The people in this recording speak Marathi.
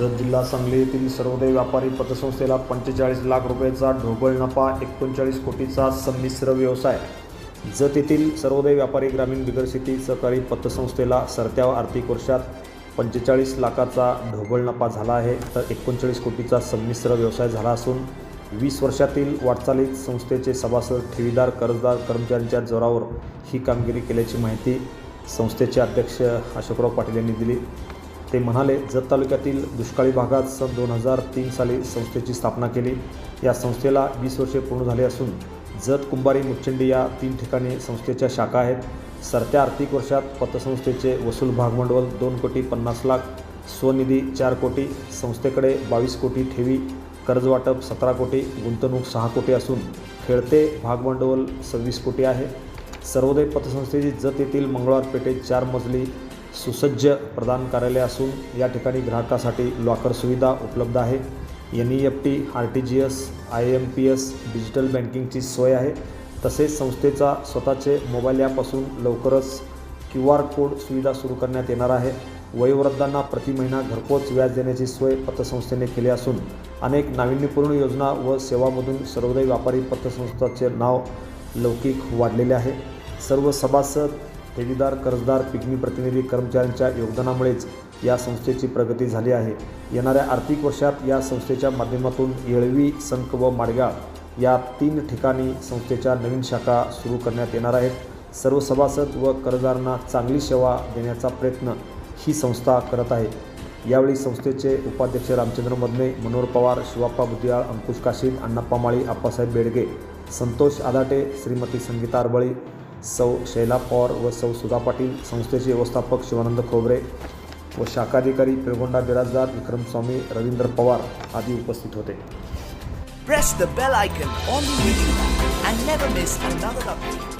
जत जिल्हा सांगली येथील सर्वोदय व्यापारी पतसंस्थेला पंचेचाळीस लाख रुपयाचा ढोबळ नफा एकोणचाळीस कोटीचा संमिश्र व्यवसाय. जत येथील सर्वोदय व्यापारी ग्रामीण बिगर शेती सहकारी पतसंस्थेला सरत्या आर्थिक वर्षात पंचेचाळीस लाखाचा ढोबळ नफा झाला आहे. तर एकोणचाळीस कोटीचा संमिश्र व्यवसाय झाला असून वीस वर्षातील वाटचालीत संस्थेचे सभासद ठेवीदार कर्जदार कर्मचाऱ्यांच्या जोरावर ही कामगिरी केल्याची माहिती संस्थेचे अध्यक्ष अशोकराव पाटील यांनी दिली. ते म्हणाले जत तालुक्यातील दुष्काळी भागात सन दोन हजार तीन साली संस्थेची स्थापना केली. या संस्थेला वीस वर्षे पूर्ण झाले असून जत कुंभारी मुच्चंडी या तीन ठिकाणी संस्थेच्या शाखा आहेत. सरत्या आर्थिक वर्षात पतसंस्थेचे वसूल भागभांडवल दोन कोटी पन्नास लाख स्वनिधी चार कोटी संस्थेकडे बावीस कोटी ठेवी कर्जवाटप सतरा कोटी गुंतवणूक सहा कोटी असून खेळते भागभांडवल सव्वीस कोटी आहे. सर्वोदय पतसंस्थेची जत येथील मंगळवार पेठेत चार मजली सुसज्ज प्रदान कार्यालय असून या ठिकाणी ग्राहकासाठी लॉकर सुविधा उपलब्ध आहे. N E F T R T G S I M P S digital बँकिंगची सोय आहे. तसेच संस्थेचा स्वतःचे मोबाईल ॲप असून लवकरच क्यू आर कोड सुविधा सुरू करण्यात येणार आहे. वयोवृद्धांना प्रति महिना घरपोच व्याज देण्याची सोय पतसंस्थेने केली असून अनेक नाविन्यपूर्ण योजना व सेवामधून सर्वोदय व्यापारी पतसंस्थाचे नाव लौकिक वाढलेले आहे. सर्व सभासद ठेवीदार कर्जदार पिगमी प्रतिनिधी कर्मचाऱ्यांच्या योगदानामुळेच या संस्थेची प्रगती झाली आहे. येणाऱ्या आर्थिक वर्षात या संस्थेच्या माध्यमातून येळवी संक व माडगाव या तीन ठिकाणी संस्थेच्या नवीन शाखा सुरू करण्यात येणार आहेत. सर्व सभासद व कर्जदारांना चांगली सेवा देण्याचा प्रयत्न ही संस्था करत आहे. यावेळी संस्थेचे उपाध्यक्ष रामचंद्र मदने मनोहर पवार शिवाप्पा बुद्धियाळ अंकुश काशीद अण्णाप्पा माळी आप्पासाहेब बेडगे संतोष आदाटे श्रीमती संगीता अरबळी सौ शैला पवार व सौ सुधा पाटील संस्थेचे व्यवस्थापक शिवानंद खोबरे व शाखाधिकारी पिळगोंडा बिराजदार विक्रम स्वामी रवींद्र पवार आदी उपस्थित होते Press the bell icon on the YouTube and never miss another update.